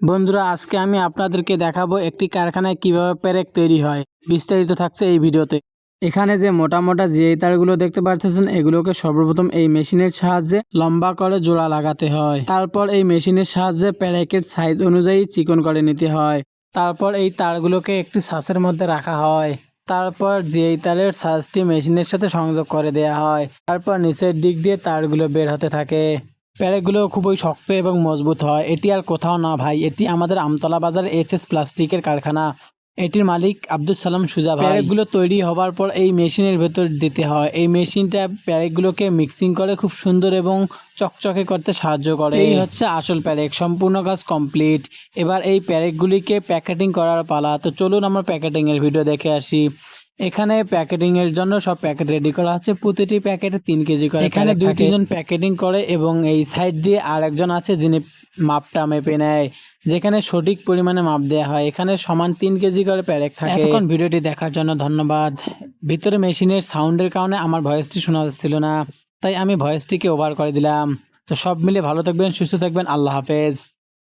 বন্ধুরা, আজকে আমি আপনাদেরকে দেখাবো একটি কারখানায় কীভাবে পেরেক তৈরি হয়। বিস্তারিত থাকছে এই ভিডিওতে। এখানে যে মোটা মোটা জিআই তারগুলো দেখতে পাচ্ছেন এগুলোকে সর্বপ্রথম এই মেশিনের সাহায্যে লম্বা করে জোড়া লাগাতে হয়। তারপর এই মেশিনের সাহায্যে প্যারেকের সাইজ অনুযায়ী চিকন করে নিতে হয়। তারপর এই তারগুলোকে একটি সাসের মধ্যে রাখা হয়। তারপর জিআই তারের সাজটি মেশিনের সাথে সংযোগ করে দেয়া হয়। তারপর নিচের দিক দিয়ে তারগুলো বের হতে থাকে। প্যারেকগুলো খুবই শক্ত এবং মজবুত হয়। এটি আর কোথাও না ভাই, এটি আমাদের আমতলা বাজার এস এস প্লাস্টিকের কারখানা। এটির মালিক আব্দুল সালাম সুজা প্যারেকগুলো তৈরি হওয়ার পর এই মেশিনের ভেতর দিতে হয়। এই মেশিনটা প্যারেকগুলোকে মিক্সিং করে খুব সুন্দর এবং চকচকে করতে সাহায্য করে। এই হচ্ছে আসল প্যারেক সম্পূর্ণ কাজ কমপ্লিট। এবার এই প্যারেকগুলিকে প্যাকেটিং করার পালা। তো চলুন আমরা প্যাকেটিং এর ভিডিও দেখে আসি। এখানে প্যাকেটিং এর জন্য সব প্যাকেট রেডি করা আছে। প্রতিটি প্যাকেটে তিন কেজি করে এখানে দুই তিনজন প্যাকেটিং করে এবং এই সাইড দিয়ে আর একজন আছে যিনি মাপটা মেপে নেয়। যেখানে সঠিক পরিমাণে মাপ দেওয়া হয়, এখানে সমান তিন কেজি করে প্যারেক থাকে। এতক্ষণ ভিডিওটি দেখার জন্য ধন্যবাদ। ভিতরে মেশিনের সাউন্ডের কারণে আমার ভয়েসটি শোনা যাচ্ছিল না, তাই আমি ভয়েসটিকে ওভার করে দিলাম। তো সব মিলে ভালো থাকবেন, সুস্থ থাকবেন, আল্লাহ হাফেজ।